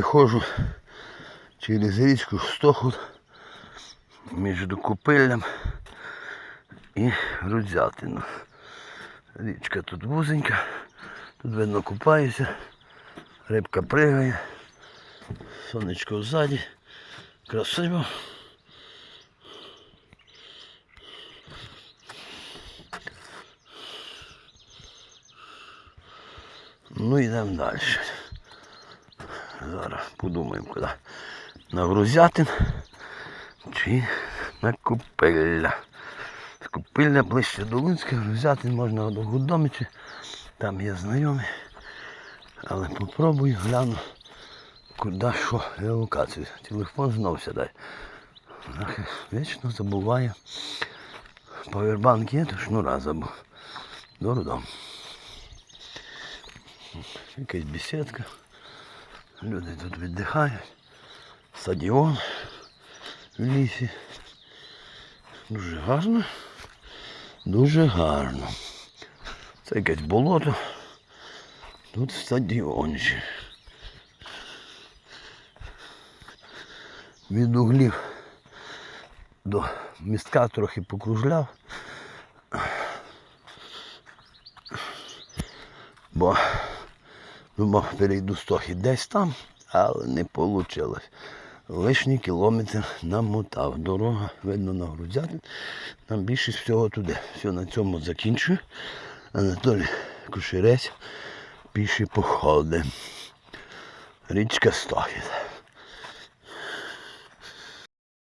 перехожу через річку Стохут між Купиллям і Рудзятину. Річка тут вузенька, тут видно купаюся, рибка пригає, сонечко ззаді, красиво. Ну йдемо далі. Зараз подумаємо куди. На Грузятин чи на Купилля. З Купилля ближче до Луцька, Грузятин можна до Гудомичі. Там є знайомі. Але попробую, гляну, куди що релокацію. Телефон знов сідає. Вічно забуваю. Павербанк є, то шнура забув. До родом. Якась бесідка. Люди тут віддихають. Стадіон в лісі. Дуже гарно. Дуже гарно. Це якесь болото. Тут стадіончик. Від углів до містка трохи покружляв. Бо думав, перейду стохи десь там, але не вийшло. Лишній кілометр намотав. Дорога, видно, на грудзяти. Там більше всього туди. Все, на цьому закінчую. Анатолій Кушерець піші походи. Річка Стохід.